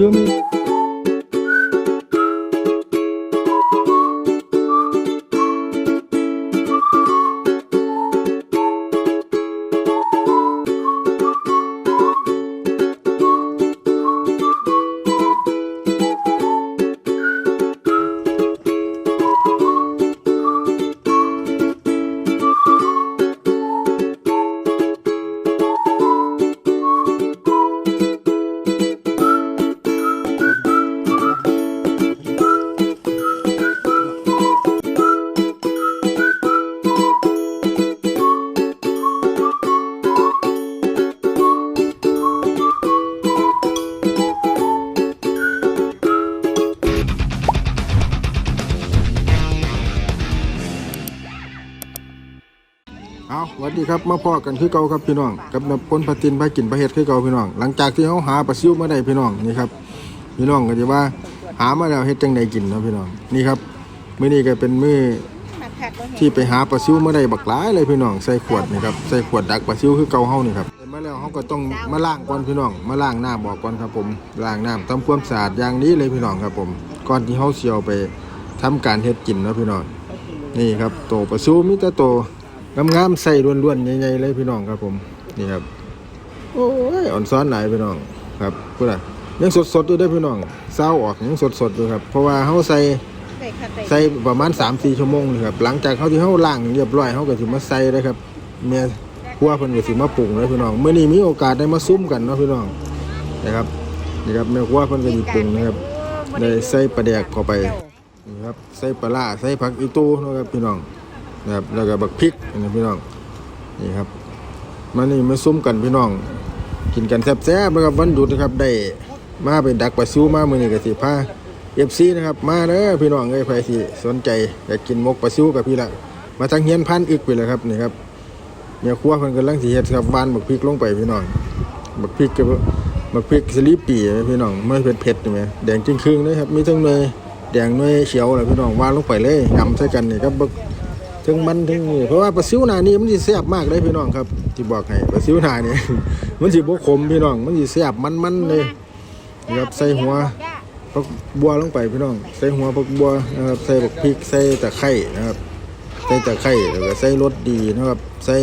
ยื เอาสวัสดีครับมาพ่อกันคือเก่าครับพี่น้องกับนพลพตินพากินพาเฮ็ดคือเก่าพี่น้อง หลังจากที่เขาหาปลาซิวมาได้พี่น้องนี่ครับพี่น้องก็จะว่าหามาแล้วเฮ็ดจังใดกินนะพี่น้องนี่ครับมื้อนี้ก็เป็นมื้อที่ไปหาปลาซิวมาได้บักหลายเลยพี่น้องใส่ขวดนี่ครับใส่ขวดดักปลาซิวคือเก่าเฮานี่ครับมาแล้วเฮาก็ต้องมาล้างก่อนพี่น้อง มาล้างน้ำบอกก่อนครับผมล้างน้ำทำความสะอาดอย่างนี้เลยพี่น้องครับผมก่อนที่เฮาเสิเอาไปทำการเฮ็ดกินนะพี่น้องนี่ครับโตปลาซิวมีแต่โต งามๆใส่ล้วนๆใหญ่ๆเลยพี่น้องครับผมนี่ครับโอ้ยอ่อนซ้อนหลายพี่น้องครับพูดอะยังสดๆอยู่ได้อพี่น้องเศร้าออกยังสดๆอยู่ครับ เพราะว่าเขาใส่ใส่ประมาณ3-4ชั่วโมงนี่ครับหลังจากเขาที่เขาล้างเรียบร้อยเขาก็สิมาใส่เลยครับเมียครัวเพิ่นก็สิมาปรุงเลยพี่น้องเมื่อนี้มีโอกาสได้มาซุ่มกันเนาะพี่น้องนะครับนี่ครับแม่ครัวเพิ่นก็สิปรุงนะครับ ได้ใส่ปลาแดกเข้าไป นี่ครับใส่ปลาร้าใส่ผักอีตูเนาะครับพี่น้อง นะครับแล้วก็บักพริกนะพี่น้องนี่ครับมานี่มาซุ่มกันพี่น้อง กินกันแซ่บๆนะครับวันหยุดนะครับได้มาเป็นดักปลาซิวมาเมื้อนี้ก็สิพา FC นะครับมาเด้อพี่น้องเอ้ยใครสิสนใจอยากกินมกปลาซิวกับพี่ละมาทางเฮียนพันอึกไปเลยครับนี่ครับเนี่ยครัวเพิ่นกำลังสิเฮ็ดครับวานบักพริกลงไปพี่น้องบักพริกกับบักพริกสลีปีนะพี่น้องไม่เผ็ดๆนี่แหมแดงจึงครึ่งเลยครับมีทั้งเนยแดงเนยเขียวแล้วพี่น้องวานลงไปเลยยำใส่กันนี่ครับบัก ถึงมันถึงนี่เพราะว่าปลาซิวหนานี่มันสิแซ่บมากเลยพี่น้องครับที่บอกให้ปลาซิวหนานี่ มันสิบ่ขมพี่น้อง มันสิแซ่บมันๆเลยนะครับใส่หัวผักบัวลงไปพี่น้อง ใส่หัวผักบัวนะครับใส่บักพริกใส่ตะไคร้นะครับ ใส่ตะไคร้แล้วก็ใส่รสดีนะครับ ใส่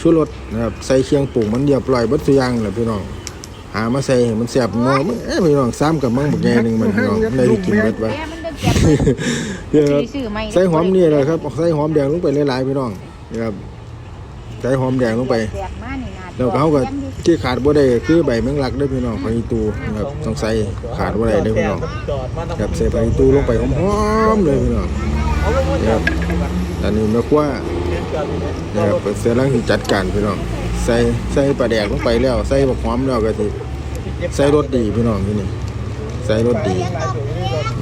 ชูรสนะครับใส่เคียงปรุงมันเรียบร้อยบิดทุย่างแหละพี่น้องหามาใส่มันแซ่บงอมันเอ้พี่น้องซ้ำกับมังบักแง่หนึ่งมันพี่น้องได้กินเบิด ไว้เดี๋ยวครับซื้อไม่ใส่หอมนี่เลยครับใส่หอมแดงลงไปหลายๆพี่น้องนี่ครับใส่หอมแดงลงไปแตกมานี่นะแล้วก็เขาก็ที่ขาดบ่ได้ก็คือใบแมงลักเด้วยพี่น้องผักอีตูนะครับต้องใส่ขาดบ่ได้เด้วยพี่น้องครับใส่ผักอีตูลงไปหอมๆเลยพี่น้องนี่ครับอันนี้แม่ครัวนะครับเสร็จแล้วสิจัดการพี่น้องใส่ใส่ปลาแดกลงไปแล้ว ใส่บักหอมแล้วก็สิใส่รสดีพี่น้องที่นี่ใส่รสดี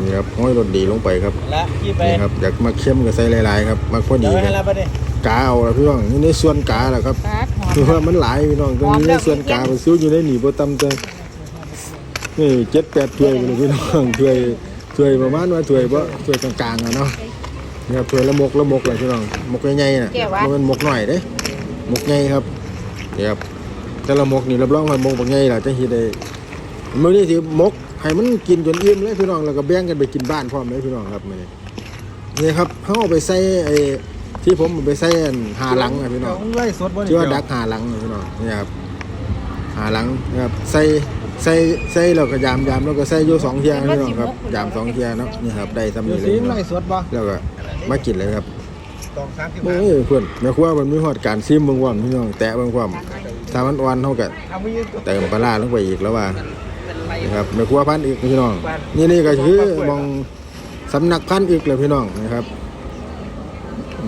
นี่ครับห้อยรสดีลงไปครับและกี่ไปนี่ครับอยากมาเข้มก็ใส่หลายๆครับมาพอดีเดี๋ยวคให้รับเราไปดิกาเอาละพี่น้องนี่ในส่วนกาแหละครับปาดหอมคือว่ามันหลายพี่น้องตรงนี้ในส่วนกาไปซื้ออยู่ในหนีบ่ตำแต่นี่เจ็ดแปดถ้วยไปเลยพี่น้องถ้วยถ้วยประมาณว่าถ้วยบ่ถ้วยกลางๆอะเนาะนี่ครับถ้วยละมกละมกเลยพี่น้องมกใหญ่ๆน่ะบ่แมันมกหน่อยเด้มกใหญ่ครับนี่ครับแต่ละมกนี่รับรองว่ามกบ่ใหญ่ล่ะจะเฮ็ดได้มื้อนี้สิมก ให้มันกินจนอิ่มเลยพี่น้องแล้วก็แบ่งกันไปกินบ้านพร้อมเลยพี่น้องครับมื้อนี้นี่ครับเขาเอาไปใส่ไอ้ที่ผมเอาไปใส่อันหาหลังนะพี่น้องไล่สดบ่ชื่อว่าดักหาหลังนะพี่น้องนี่ครับหาหลังนะครับใส่ใส่ใส่แล้วก็ยามยามแล้วก็ใส่อยู่สองเทียนะพี่น้องครับยามสองเทียเนาะนี่ครับได้สำเดี๋เร็ยวจเลยพี่น้องสีไล่สดบ่แล้วก็มากินเลยครับสองสามสิบโอ้ยเพื่อนแม่ครัวมันมีฮอดการซิมเบิ่งความพี่น้องแตะเบิ่งความถ้ามันอ่อนเท่ากันทำไม่ยืดเติมปลาร้าลงไปอีกแล้วว่า นะครับแม่ครัวพันอีกพี่น้อง นี่นี่ก็คือมองสำนักพันอีกเลยพี่น้องนะครับ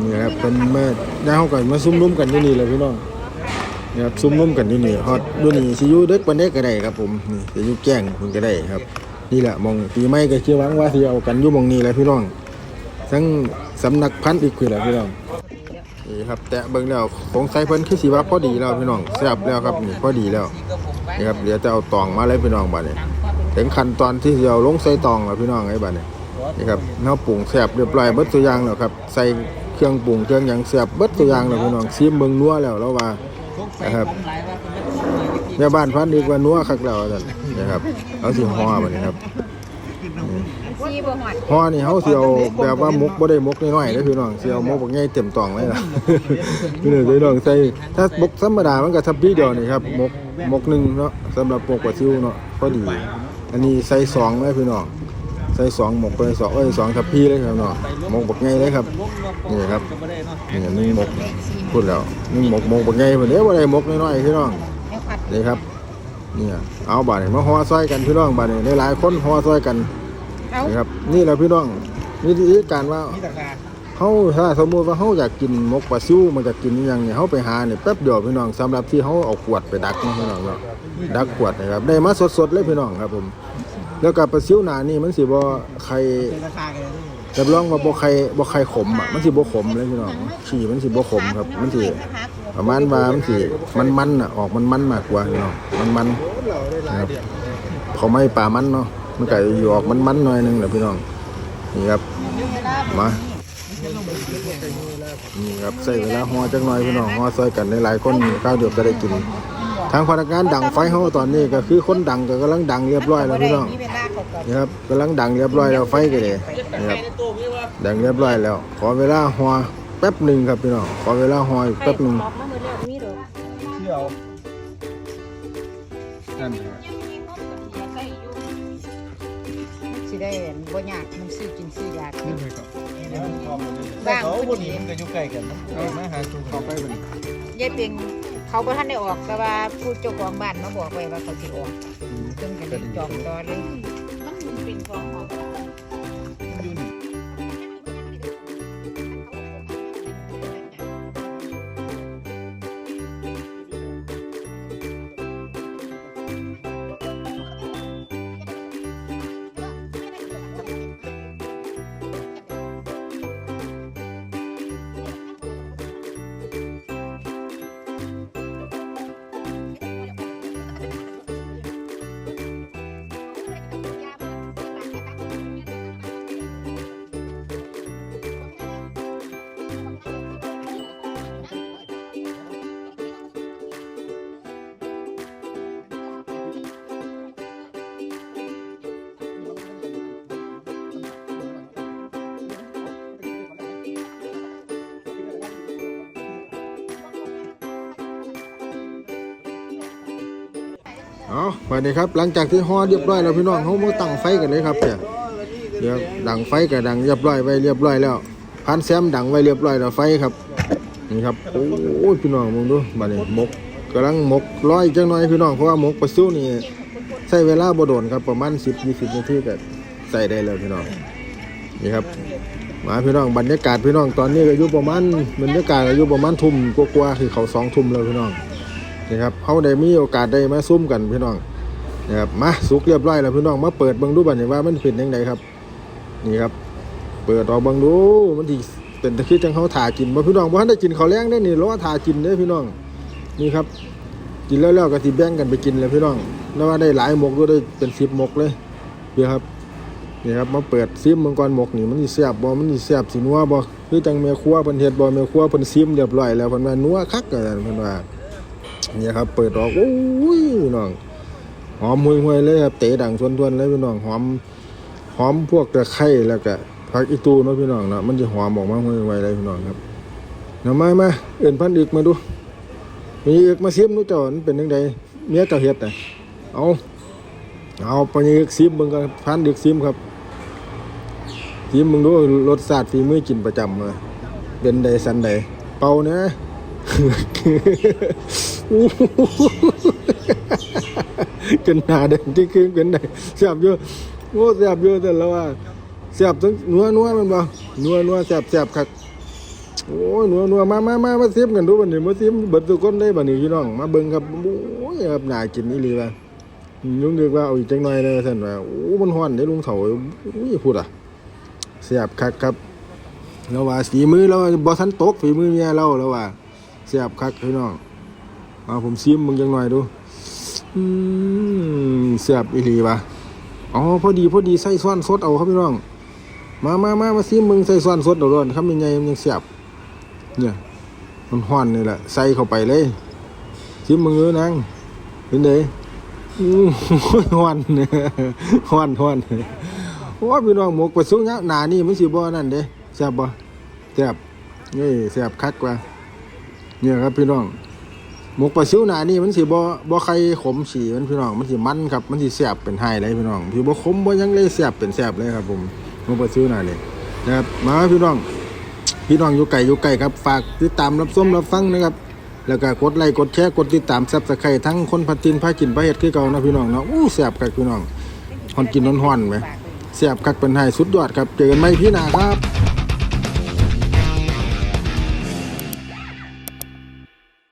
นี่ครับเป็นมาได้เฮากันมาซุ่มร่วมกันที่นี่เลยพี่น้องนี่ครับซุ่มร่วมกันที่นี่ฮอดดูนี่สิอยู่เด็กปานใดก็ได้ครับผมนี่สิอยู่แจ้งเพิ่นก็ได้ครับ นี่แหละมองปีใหม่ก็คิดหวังว่าสิเอากันอยู่หมองนี้แหละพี่น้อง ทั้งสำนักพันอีกคือแหละพี่น้องนี่ครับแตะเบิ่งแล้วสงสัยเพิ่นคือสิว่าพอดีแล้วพี่น้องแซ่บแล้วครับนี่พอดีแล้ว นี่ครับเดี๋ยวจะเอาตองมาเลยพี่น้องบ้านนี้ถึงขั้นตอนที่เราลงใส่ตองแล้วพี่น้องไอ้บ้านนี้นี่ครับเนาปรุงแซ่บเรียบร้อยเบิดตัวอย่างแล้วครับ ใส่เครื่องปรุงเครื่องอย่างแซ่บเบิดตัวอย่างแล้วพี่น้องซีมเบิ่งนัวแล้วแล้วว่านะครับเนี่ยที่แม่บ้านพันดีกว่านัวคักแล้วนั่นนะครับเอาสิห่อมาเนี้ครับ ซีบ่หอดห่อนี่เฮาสิเอาแบบว่ามุกบ่ได้มุกน้อยๆเด้อพี่น้องสิเอามุกบักใหญ่เต็มตองเลยล่ะ พี่น้องพี่น้องใส่ถ้ามุกธรรมดามันก็ทับพี่เดียวนี่ครับมุกมุกหนึ่งเนาะสำหรับมุกปลาซิวเนาะพอดี อันนี้ใส่สองเลยพี่น้องใส่สองหมกไปสองเอ้ยสองทับพี่เลยครับเนาะหมกบักใหญ่เลยครับนี่ครับนี่หนึ่งหมกพูดแล้วหนึ่งหมกหมกบักใหญ่เพิ่นเด้บ่ได้หมกน้อยๆพี่น้องนี่ครับเนี่ยเอาบาดนี้มาห่อซอยกันพี่น้องบาดนี้หลายๆคนห่อซอยกัน เอานี่ครับนี่แหละพี่น้องวิธีการว่านี่ราคาเฮาถ้าสมมติว่าเฮาอยากกินมกปลาซิวมันจะกินอหยังเนี่ยเฮาไปหาเนี่ยแป๊บเดียวพี่น้องสำหรับที่เฮาเอาขวดไปดักมาพี่น้องเนาะดักขวดนะครับได้มาสดๆเลยพี่น้องครับผม แล้วก็ปลาซิวหนานี่มันสิบ่ไข่เป็นราคากันเลยรับรองว่าบ่ไข่บ่ไข่ขมอะมันสิบ่ขมเลยพี่น้องฉี่มันสิบ่ขมครับ มันสิประมาณว่ามันสิมันมันอะออกมันมันมากกว่าพี่น้องมันมันนะครับเขาไม่ป่ามันเนาะ มันก็อยู่ออกมันมันๆหน่อยหนึงแหละพี่น้องนี่ครับมานี่ครับใส่เวลาห่อจักหน่อยพี่น้องห่อซอยกันหลายๆคนข้าวเดียวก็ได้กิน ทางพนักงานดังไฟเฮาตอนนี้ก็คือคนดังก็กำลังดังเรียบร้อยแล้วพี่น้องนี่ครับกำลังดังเรียบร้อยแล้วไฟก็เลยนี่ครับดังเรียบร้อยแล้ว ขอเวลาหัวแป๊บหนึ่งครับพี่น้องขอเวลาหัวอีกแป๊บหนึ่ง บ่ยากมันซื้อกินซื้อยากบ้างเขาบนนี้มันก็อยู่ใกล้กันเอามาหาชูเขาไปบนยายเปียงเขาบ่ทันได้ออกแต่ว่าผู้เจ้าของบ้านมาบอกไว้ว่าเขาสิออกจนกันได้จองต่อเลยมันเป็นของของ เอาไปนี่ครับ หลังจากที่ห่อเรียบร้อยแล้วพี่น้องเขามาตั้งไฟกันเลยครับเนี่ยเดี๋ยวดังไฟกับดังเรียบร้อยไว้เรียบร้อยแล้วพันแซมดังไว้เรียบร้อยแล้วไฟครับนี่ครับโอ้ยพี่น้องมองดูบัดนี้หมกกำลังหมกร้อยจังหน่อยพี่น้องเพราะว่าหมกปลาซิวนี่ใช้เวลาบ่โดนครับประมาณ10-20นาทีก็ใส่ได้แล้วพี่น้องนี่ครับมาพี่น้องบรรยากาศพี่น้องตอนนี้ก็อยู่ประมาณบรรยากาศก็อยู่ประมาณทุ่มกว่าๆคือเขาสองทุ่มแล้วพี่น้อง นี่ครับเขาได้มีโอกาสได้มาซุ่มกันพี่น้องนะครับมาสุกเรียบร้อยแล้วพี่น้องมาเปิดเบิ่งดูบัดนี้ว่ามันเป็นยังไงครับนี่ครับ เปิดออกเบิ่งดูมันที่เป็นตะคือจังเขาถ่ากินบ่พี่น้องบ่ทันได้กินเขาแรงได้นี่รอถ่ากินเด้พี่น้องนี่ครับ กินแล้วแล้วก็สิแบ่งกันไปกินเลยพี่น้องแล้วว่าได้หลายหมกก็ได้เป็น10หมกเลยเดี๋ยวครับนี่ครับมาเปิดซิมมังกรหมกนี่มันสิแซ่บบ่มันสิแซ่บสินัวบ่คือจังแม่ครัวเพิ่นเฮ็ดบ่แม่ครัวเพิ่นซิมเรียบร้อยแล้วเพิ่นว่านัวคักก็เพิ่นว่า นี่ครับ เปิดออกโอ้ยพี่น้องหอมห่วยๆเลยครับเตะดังทวนๆเลยพี่น้องหอมหอมพวกตะไคร้แล้วก็ผักอีตูเนาะพี่น้องเนาะมันสิหอมออกมาห่วยๆเลยพี่น้องครับเนามามาเอิ้นพันอีกมาดู มีอีกมาซิมดูเจ้ามันเป็นจังไดเมียเจ้าเฮ็ดน่ะเอาเอาไปอีกซิมเบิ่งกันพันอีกซิมครับทีมมึงดูรสชาติฝีมือกินประจำเลยเป็นใดสันใดเป่าเนี่ย จนหนาเด่นที่คืนเป็นใดเสียบอยู่โอ้เสียบอยู่แต่ละว่าเสียบทั้งนัวนัวมันบ่นัวนัวเสียบเสียบคักโอ้ยนัวนัวมามามามาซิมกันดูบัดนี้มาซิมเบิดทุกคนได้บัดนี้พี่น้องมาเบิ่งครับโอ้ยครับน่ากินนี่ลีว่ะลุงนึกว่าเอาอีกจังหน่อยเลยท่านว่าโอ้มันฮ้อนได้ลุงเฒ่าอุ้ยพูดอะเสียบคักครับแล้วว่าฝีมือเราบอทันตกฝีมือเมียเราแล้วว่าเสียบคักพี่น้อง มาผมซิมมึงจังหน่อยดูเสียบอีหลีวะอ๋อพอดีพอดีใส่ซ้อนสดเอาครับพี่น้อง มามามามาซิมมึงใส่ซ้อนสดเอาด้วยครับยังไงมันยังเสียบ เนี่ย มันห้อนนี่แหละใส่เข้าไปเลยซิมมึงเออนางเป็นไงอู้หูฮ้อนเนี่ยฮ้อนฮ้อนโอ้พี่น้องหมกไปลาซิวเนี่ยหนานี่มันสิบ่นั่นเด้แซ่บบ่แซ่บนี่แซ่บคักกว่า เนี่ยครับพี่น้อง หมกปลาซิวหนานี่มันสิบ่บ่ใครขมฉี่มันพี่น้องมันสิมันครับมันสิแซ่บเป็นไฮเลยพี่น้องพี่บ่ขมบ่ยังเลยแซ่บเป็นแซ่บเลยครับ ผมหมกปลาซิวหนานี่นะครับมาพี่น้อง พี่น้องอยู่ไกลอยู่ไกลครับฝากติดตามรับชมรับฟังนะครับแล้วก็กดไลค์กดแชร์กดติดตามซับสไครต์ทั้งคนพัดตินพากินพาเฮ็ดคือเก่านะพี่น้องเนาะอู้แซ่บคักพี่น้องฮอนกินฮ้อนไหมแซ่บคักเป็นไฮสุดยอดครับเจอกันใหมพี่นาครับ